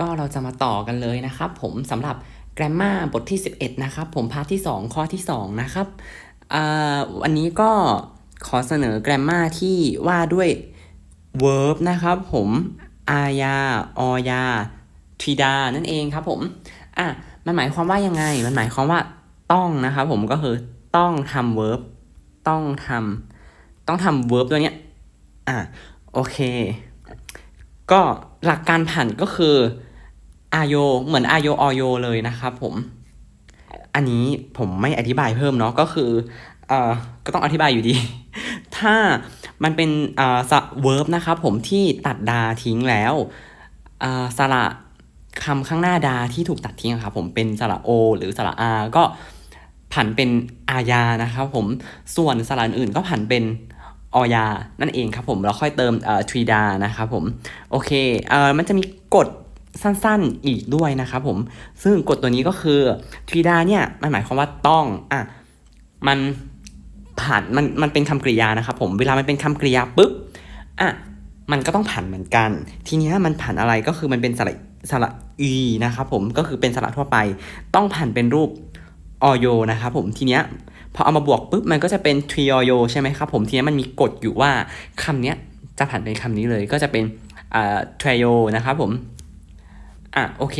ก็เราจะมาต่อกันเลยนะครับผมสำหรับ Grammar บทที่ 11 นะครับผมพาร์ทที่ 2 ข้อที่ 2 นะครับวันนี้ก็ขอเสนอ Grammar ที่ว่าด้วย verb นะครับผมอายาออยาทีดานั่นเองครับผมอะมันหมายความว่ายังไง มันหมายความว่าต้องนะครับผมก็คือต้องทำ verb ต้องทำต้องทำ verb ตัวเนี้ยอะโอเค ก็หลักการผันก็คือ อาโยเหมือนอาโยอโยเลยนะครับผม อันนี้ผมไม่อธิบายเพิ่มเนาะก็คือเอ่อก็ต้องอธิบายอยู่ดี ถ้ามันเป็นเอ่อสระ verb นะครับผมที่ตัดดาทิ้งแล้วเอ่อสระคำข้างหน้าดาที่ถูกตัดทิ้งครับผมเป็นสระโอ หรือสระอา ก็ผันเป็นอาญานะครับผมส่วนสระอื่นก็ผันเป็นออยานั่นเองครับผมแล้วค่อยเติมเอ่อทรีดานะครับผมโอเคเอ่อมันจะมีกฎ สั้นๆอีกด้วยนะครับผม ซึ่งกฎตัวนี้ก็คือทรีดาเนี่ยมันหมายความว่าต้องอะมันผ่านมันมันเป็นคำกริยานะครับผมเวลามันเป็นคำกริยาปุ๊บอะมันก็ต้องผันเหมือนกัน ทีเนี้ยมันผันอะไรก็คือมันเป็นสระสระอีนะครับผมก็คือเป็นสระทั่วไป ต้องผันเป็นรูปอโยนะครับผมทีเนี้ยพอเอามาบวกปุ๊บมันก็จะเป็นทรีอโยใช่ไหมครับผมทีเนี้ยมันมีกฎอยู่ว่าคำเนี้ยจะผันเป็นคำนี้เลยก็จะเป็นอ่าทรีโยนะครับผม อะโอเค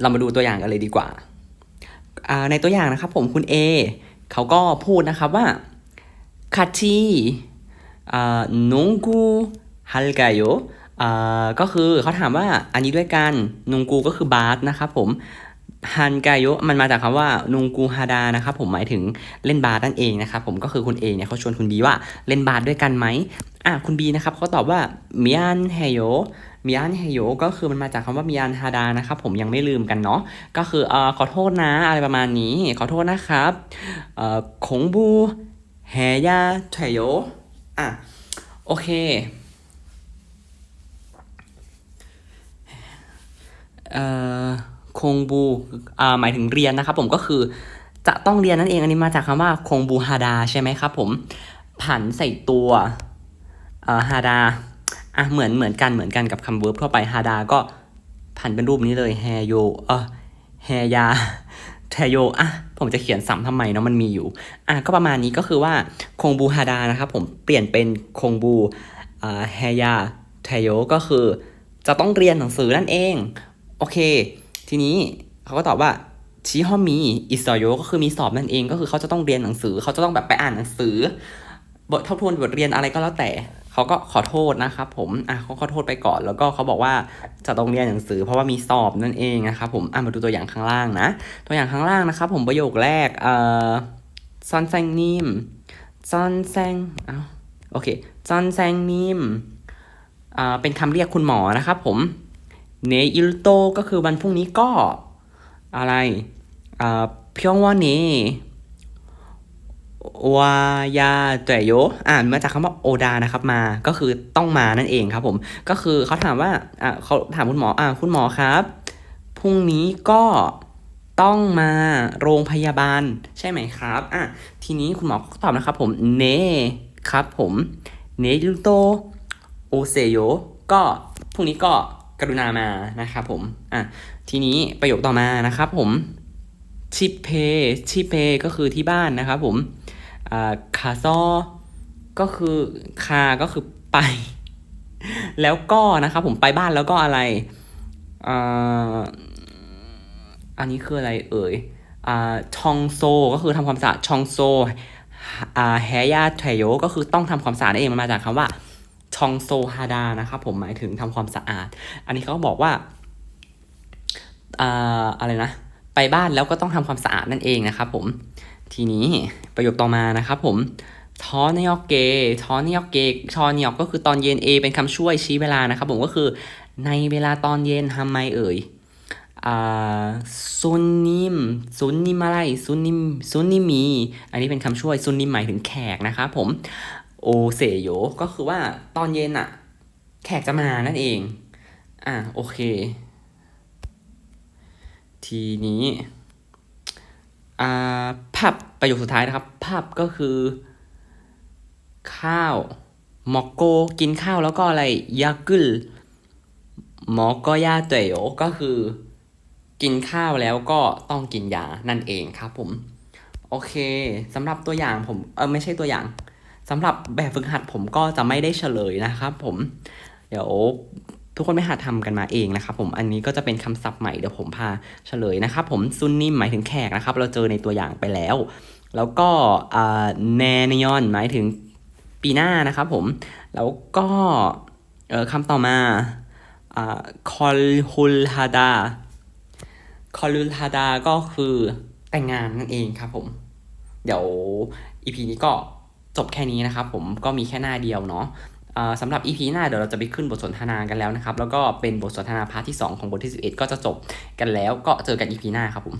เรามาดูตัวอย่างกันเลยดีกว่า ในตัวอย่างนะครับผมคุณ A เขาก็พูดนะครับว่าคาทีอ่านงกูฮัลกาโยก็คือเขาถามว่าอันนี้ด้วยกันนงกูก็คือบาสนะครับผมฮันกาโยมันมาจากคำว่านุงกูฮาดานะครับผมหมายถึงเล่นบาสนั่นเองนะครับผมก็คือคุณ A เนี่ยเขาชวนคุณ B ว่าเล่นบาสด้วยกันไหม อะคุณ B นะครับเขาตอบว่ามิอันเฮโยมิอันเฮโยก็คือมันมาจากคำว่ามิอันฮาดานะครับผมยังไม่ลืมกันเนาะก็คือเอ่อขอโทษนะอะไรประมาณนี้ ขอโทษนะครับเอ่อคงบูเฮยาเทโยอะโอเคเอ่อคงบูอ่าหมายถึงเรียนนะครับผมก็คือจะต้องเรียนนั่นเองอันนี้มาจากคำว่าคงบูฮาดาใช่ไหมครับผมผันใส่ตัว ฮาดาอะเหมือนเหมือนกันเหมือนกันกับคำเวิร์บทั่วไปฮาดาก็ผันเป็นรูปนี้เลยแฮโยเออแฮยาเทโยอะผมจะเขียนซ้ำทำไมเนาะมันมีอยู่อะก็ประมาณนี้ก็คือว่าคงบูฮาดานะครับผมเปลี่ยนเป็นคงบูอ่าแฮยาเทโยก็คือจะต้องเรียนหนังสือนั่นเอง โอเค ทีนี้เขาก็ตอบว่าชิฮอมีอิสโยก็คือมีสอบนั่นเองก็คือเขาจะต้องเรียนหนังสือ เขาจะต้องแบบไปอ่านหนังสือบททบทวนบทเรียนอะไรก็แล้วแต่ เขาก็ขอโทษนะครับผมอะเขาขอโทษไปก่อน แล้วก็เขาบอกว่าจะต้องเรียนหนังสือเพราะว่ามีสอบนั่นเองนะครับผมอะมาดูตัวอย่างข้างล่างนะ ตัวอย่างข้างล่างนะครับผมประโยคแรกเอ่อซอนแซงนิมซอนแซงอ้าวโอเคซอนแซงนิมอ่าเป็นคำเรียกคุณหมอนะครับผมเนอิลโตก็คือวันพรุ่งนี้ก็อะไรอ่าเพียงว่าเน วายาเตโยอ่านมาจากคำว่าโอดานะครับมาก็คือต้องมานั่นเองครับผมก็คือเขาถามว่าอ่าเขาถามคุณหมออ่าคุณหมอครับพรุ่งนี้ก็ต้องมาโรงพยาบาลใช่ไหมครับอะทีนี้คุณหมอตอบนะครับผมเนครับผมเนอิลโตโอเซโยก็พรุ่งนี้ก็กรุณามานะครับผมอะทีนี้ประโยคต่อมานะครับผมชิเพชิเพก็คือที่บ้านนะครับผม อ่าคาซอก็คือคาก็คือไป แล้วก็นะครับผมไปบ้านแล้วก็อะไรอ่าอันนี้คืออะไรเอ่ยอ่าชองโซก็คือทำความสะอาดชองโซอ่าแฮยาเทโยก็คือต้องทำความสะอาดนั่นเองมันมาจากคำว่าชองโซฮาดานะครับผมหมายถึงทำความสะอาด อันนี้เขาบอกว่าอ่าอะไรนะ ไปบ้านแล้วก็ต้องทำความสะอาดนั่นเองนะครับผม ทีนี้ประโยคต่อมานะครับผมทอนยอกเกทอนยอกเกทอนยอกก็คือตอนเย็น A เป็นคำช่วยชี้เวลานะครับผมก็คือในเวลาตอนเย็นทำไมเอ่ยอ่าซุนนิมซุนนิมอะไรซุนนิมซุนนิมี อันนี้เป็นคำช่วยซุนนิมหมายถึงแขกนะครับผมโอเซโยก็คือว่าตอนเย็นอะแขกจะมานั่นเอง อะโอเค ทีนี้ อ่าพประโยคสุดท้ายนะครับพับก็คือ ข้าวมอกโกกินข้าวแล้วก็อะไรยากุลหมอก็ยาเต๋อก็คือ กินข้าวแล้วก็ต้องกินยานั่นเองครับผม โอเคสำหรับตัวอย่างผมเออไม่ใช่ตัวอย่างสำหรับแบบฝึกหัดผมก็จะไม่ได้เฉลยนะครับผม เดี๋ยว ทุกคนไปหาทำกันมาเองนะครับผมอันนี้ก็จะเป็นคำศัพท์ใหม่เดี๋ยวผมพาเฉลยนะครับผมซุนนิมหมายถึงแขกนะครับ เราเจอในตัวอย่างไปแล้ว แล้วก็แนนยอนหมายถึงปีหน้านะครับผมแล้วก็คำต่อมาคอลฮุลฮาดาคอลฮุลฮาดาก็คือแต่งงานนั่นเองครับผม เดี๋ยวอีพีนี้ก็จบแค่นี้นะครับผมก็มีแค่หน้าเดียวเนาะ สำหรับ EP หน้าเดี๋ยวเราจะไปขึ้นบทสนทนากันแล้วนะครับ แล้วก็เป็นบทสนทนาพาร์ทที่ 2 ของบทที่ 11 ก็จะจบกันแล้วก็เจอกัน EP หน้าครับผม